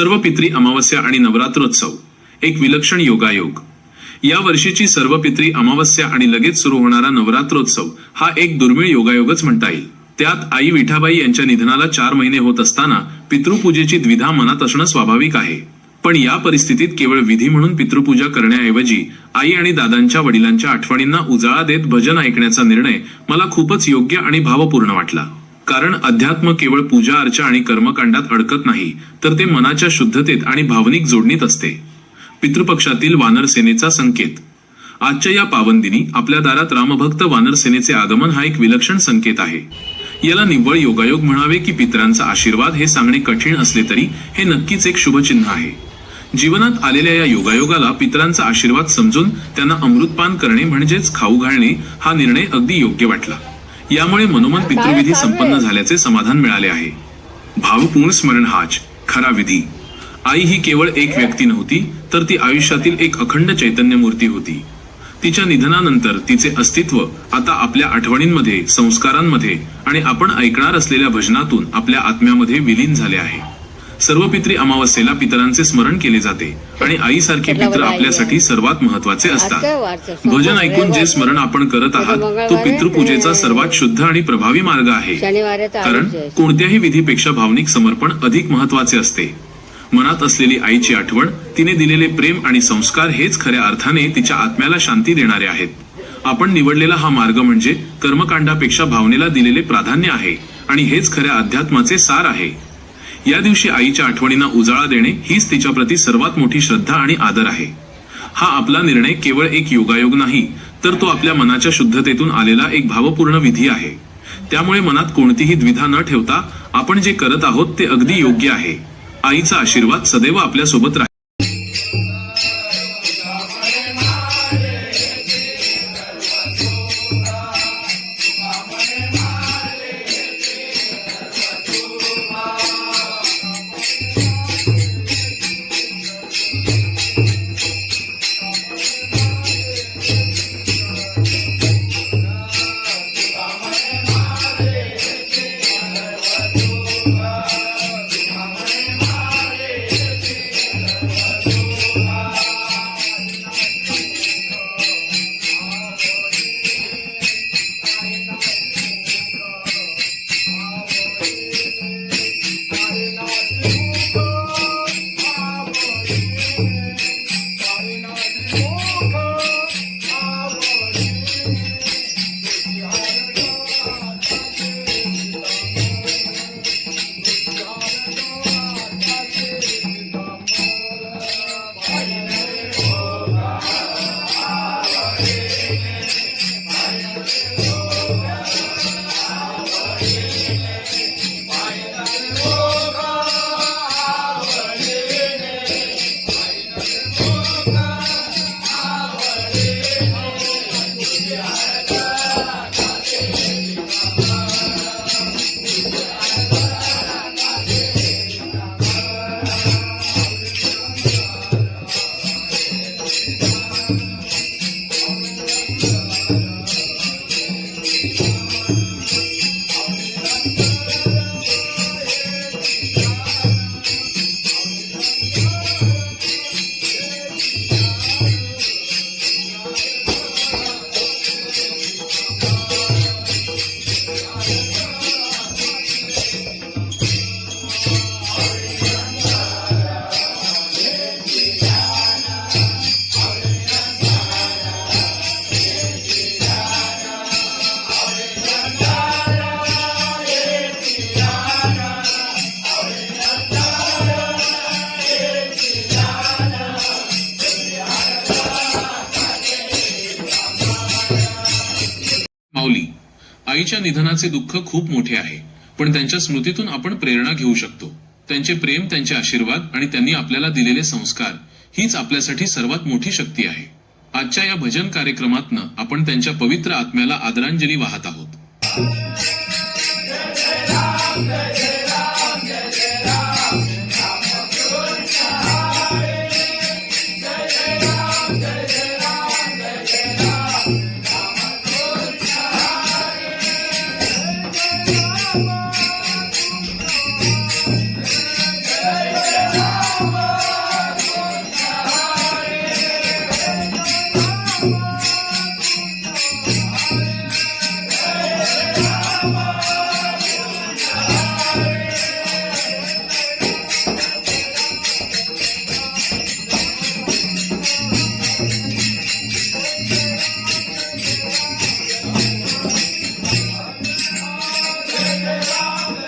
सर्व पित्री अमावस्या आणि नवरात्रोत्सव. एक विलक्षण योगायोग. या वर्षीची सर्व पित्री अमावस्या आणि लगेच सुरू होणारा नवरात्रोत्सव हा एक दुर्मिळ योगायोगच म्हणता येईल. त्यात आई विठाबाई यांच्या निधनाला चार महिने होत असताना पितृपूजेची द्विधा मनात असणं स्वाभाविक आहे. पण या परिस्थितीत केवळ विधी म्हणून पितृपूजा करण्याऐवजी आई आणि दादांच्या वडिलांच्या आठवणींना उजाळा देत भजन ऐकण्याचा निर्णय मला खूपच योग्य आणि भावपूर्ण वाटला. कारण अध्यात्म केवळ पूजा अर्चा आणि कर्मकांडात अडकत नाही तर ते मनाच्या शुद्धतेत आणि भावनिक जोडणीत असते. पितृपक्षातील वानर सेनेचा संकेत. आजच्या या पावनदिनी आपल्या दारात रामभक्त वानर सेनेचे आगमन हा एक विलक्षण संकेत आहे. याला निव्वळ योगायोग म्हणावे की पितरांचा आशीर्वाद हे सांगणे कठीण असले तरी हे नक्कीच एक शुभचिन्ह आहे. जीवनात आलेल्या या योगायोगाला पितरांचा आशीर्वाद समजून त्यांना अमृतपान करणे म्हणजेच खाऊ घालणे हा निर्णय अगदी योग्य वाटला. यामुळे मनोमन पितृविधी संपन्न झाल्याचे समाधान मिळाले आहे. भावपूर्ण स्मरण हाच खरा विधी. आई ही केवळ एक व्यक्ती नव्हती तर ती आयुष्यातील एक अखंड चैतन्य मूर्ती होती. तिच्या निधनानंतर तिचे अस्तित्व आता आपल्या आठवणींमध्ये संस्कारांमध्ये आणि आपण ऐकणार असलेल्या भजनातून आपल्या आत्म्यामध्ये विलीन झाले आहे. सर्व पित्री अमावस्येला पितरांचे स्मरण केले जाते आणि आईसारखे पित्र आपल्यासाठी सर्वात महत्त्वाचे असतात. भजन ऐकून जे स्मरण आपण करत आहात तो पितृपूजेचा सर्वात शुद्ध आणि प्रभावी मार्ग आहे. कारण कोणत्याही विधीपेक्षा भावनिक समर्पण अधिक महत्त्वाचे असते. मनात असलेली आईची आठवण तिने दिलेले प्रेम आणि संस्कार हेच खऱ्या अर्थाने तिच्या आत्म्याला शांती देणारे आहेत. आपण निवडलेला हा मार्ग म्हणजे कर्मकांडापेक्षा भावनेला दिलेले प्राधान्य आहे आणि हेच खऱ्या अध्यात्माचे सार आहे. या दिवशी आईच्या आठवणींना उजाळा देणे हीच तिच्याप्रती सर्वात मोठी श्रद्धा आणि आदर आहे. हा आपला निर्णय केवळ एक योगायोग नाही तर तो आपल्या मनाच्या शुद्धतेतून आलेला एक भावपूर्ण विधी आहे. त्यामुळे मनात कोणतीही द्विधा न ठेवता आपण जे करत आहोत ते अगदी योग्य आहे. आईचा आशीर्वाद सदैव आपल्यासोबत राहील. त्यांच्या निधनाचे दुःख खूप मोठे आहे. पण त्यांच्या स्मृतीतून आपण प्रेरणा घेऊ शकतो. त्यांचे प्रेम त्यांचे आशीर्वाद आणि त्यांनी आपल्याला दिलेले संस्कार हीच आपल्यासाठी सर्वात मोठी शक्ती आहे. आजच्या या भजन कार्यक्रमातनं आपण त्यांच्या पवित्र आत्म्याला आदरांजली वाहत आहोत. Yes.